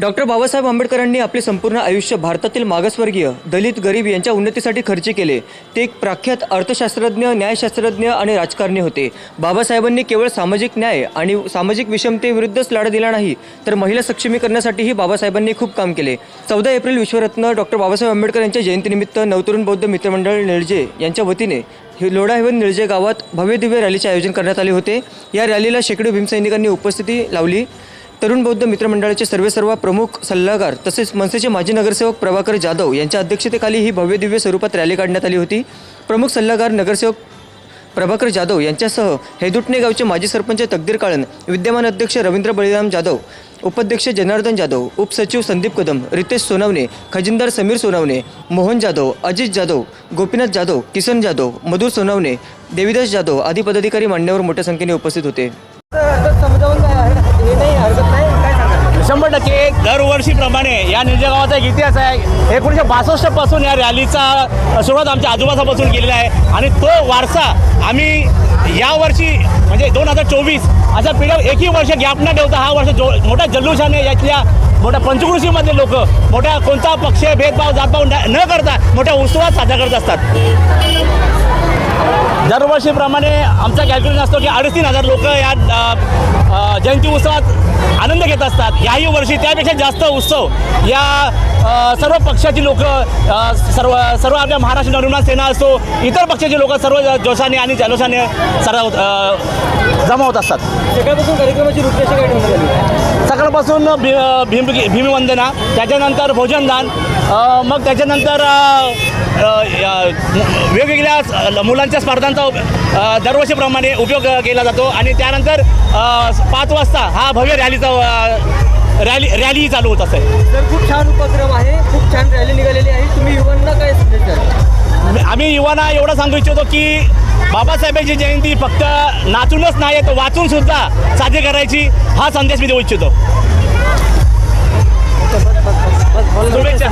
Doctor Babasaheb आंबेडकरांनी आपले संपूर्ण आयुष्य भारतातील मागासवर्गीय दलित गरीब यांच्या उन्नतीसाठी खर्च केले. ते एक प्रख्यात अर्थशास्त्रज्ञ न्यायशास्त्रज्ञ आणि राजकारणी होते. बाबासाहेबांनी केवळ सामाजिक न्याय आणि सामाजिक विषमतेविरुद्धच लढा दिला नाही तर महिला सक्षमीकरणासाठीही बाबासाहेबांनी खूप काम केले. चौदा एप्रिल विश्वरत्न डॉक्टर बाबासाहेब आंबेडकर यांच्या जयंतीनिमित्त नवतरुण बौद्ध मित्रमंडळ निळजे यांच्या वतीने हे लोढा हेवन निळजे गावात भव्य दिव्य रॅलीचे आयोजन करण्यात आले होते. या रॅलीला शेकडो भीमसैनिकांनी उपस्थिती लावली. तरुण बौद्ध मित्रमंडळाचे सर्वेसर्वा प्रमुख सल्लागार तसेच मनसेचे माजी नगरसेवक प्रभाकर जाधव यांच्या अध्यक्षतेखाली ही भव्य दिव्य स्वरूपात रॅली काढण्यात आली होती. प्रमुख सल्लागार नगरसेवक प्रभाकर जाधव यांच्यासह हेदुटणे गावचे माजी सरपंच तकदीर काळन विद्यमान अध्यक्ष रवींद्र बळीराम जाधव उपाध्यक्ष जनार्दन जाधव उपसचिव संदीप कदम रितेश सोनवणे खजिनदार समीर सोनवणे मोहन जाधव अजित जाधव गोपीनाथ जाधव किसन जाधव मधुर सोनवणे देविदास जाधव आदी पदाधिकारी मान्यवर मोठ्या संख्येने उपस्थित होते. शंभर टक्के दरवर्षीप्रमाणे या निर्जगावाचा एक इतिहास आहे. एकोणीसशे बासष्टपासून या रॅलीचा सुरुवात आमच्या आजोबासापासून केलेला आहे. आणि तो वारसा आम्ही यावर्षी म्हणजे दोन हजार चोवीस अशा पिढ्या एकही वर्ष गॅप न ठेवता हा वर्ष जो मोठ्या जल्लोषाने यातल्या मोठ्या पंचकृषीमधले लोक मोठ्या कोणता पक्ष भेदभाव जातभाव न न करता मोठ्या उत्सवात साजरा करत असतात. दरवर्षीप्रमाणे आमचा कॅल्क्युलेशन असतो की अडीच तीन हजार लोक या जयंती उत्सवात आनंद घेत असतात. याही वर्षी त्यापेक्षा जास्त उत्सव या सर्व पक्षाची लोक सर्व सर्व आपल्या महाराष्ट्र नवनिर्माण सेना असतो इतर पक्षाची लोक सर्व जोशाने आणि जलोशाने सर्व जमा होत असतात. सकाळपासून कार्यक्रमाची रूपरेषा काय ठेवण्यात आली? सकाळपासून भी भीम भीमवंदना त्याच्यानंतर भोजनदान मग त्याच्यानंतर वेगवेगळ्या मुलांच्या स्पर्धांचा दरवर्षीप्रमाणे उपयोग केला जातो आणि त्यानंतर पाच वाजता हा भव्य रॅलीचा रॅली रॅली चालू होत असते तर खूप छान उपक्रम आहे. खूप छान रॅली निघालेली आहे. तुम्ही युवांना काय संदेश द्याल? आम्ही युवांना एवढं सांगू इच्छितो की बाबासाहेबांची जयंती फक्त नाचूनच नाही तर वाचून सुद्धा साजरी करायची हा संदेश मी देऊ इच्छितो शुभेच्छा